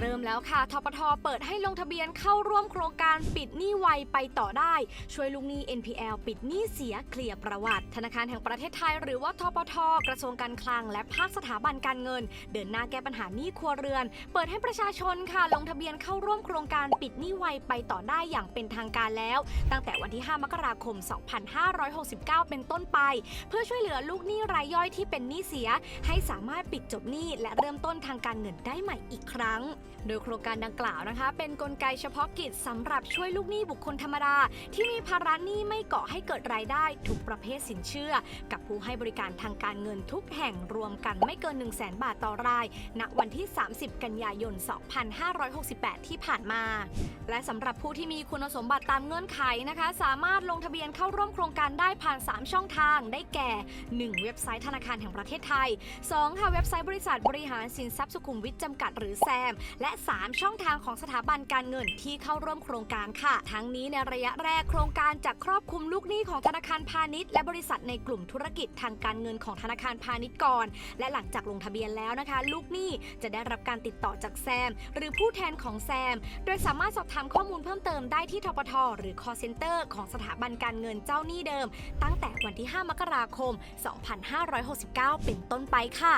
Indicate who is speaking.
Speaker 1: เริ่มแล้วค่ะทปทเปิดให้ลงทะเบียนเข้าร่วมโครงการปิดหนี้ไวไปต่อได้ ช่วยลูกหนี้ NPL ปิดหนี้เสียเคลียร์ประวัติ ธนาคารแห่งประเทศไทยหรือว่าทปทกระทรวงการคลัง และภาคสถาบันการเงิน เดินหน้าแก้ปัญหาหนี้ครัวเรือน เปิดให้ประชาชนค่ะ ลงทะเบียนเข้าร่วมโครงการปิดหนี้ไวไปต่อได้อย่างเป็นทางการแล้ว ตั้งแต่วันที่ 5 มกราคม 2569 เป็นต้นไป เพื่อช่วยเหลือลูกหนี้รายย่อยที่เป็นหนี้เสีย ให้สามารถปิดจบหนี้และเริ่มต้นทางการเงินได้ใหม่อีกครั้งโดยโครงการดังกล่าวนะคะ เป็นนกลไกเฉพาะกิจสำหรับช่วยลูกหนี้บุคคลธรรมดา ที่มีภาระหนี้ไม่ก่อให้เกิดรายได้ ทุกประเภทสินเชื่อ กับผู้ให้บริการทางการเงินทุกแห่งรวมกันไม่เกิน 1 0 0 0 0แบาทต่อราย ณวันที่ 30 กันยายน 2568 ที่ผ่านมา และสำหรับผู้ที่มีคุณสมบัติตามเงื่อนไขนะคะ สามารถลงทะเบียนเข้าร่วมโครงการได้ผ่าน 3 ช่องทางได้แก่ 1. เว็บไซต์ธนาคารแห่งประเทศไทย 2. ค่ะเว็บไซต์บริษัทบริหารสินทรัพย์สุขุมวิทจำกัดหรือแซมและ 3 ช่องทางของสถาบันการเงินที่เข้าร่วมโครงการค่ะ ทั้งนี้ในระยะแรกโครงการจะครอบคลุมลูกหนี้ของธนาคารพาณิชย์และบริษัทในกลุ่มธุรกิจทางการเงินของธนาคารพาณิชย์ก่อน และหลังจากลงทะเบียนแล้วนะคะ ลูกหนี้จะได้รับการติดต่อจากแซม หรือผู้แทนของแซม โดยสามารถสอบถามข้อมูลเพิ่มเติมได้ที่ทปทหรือ call center ของสถาบันการเงินเจ้าหนี้เดิม ตั้งแต่วันที่ 5 มกราคม 2569 เป็นต้นไปค่ะ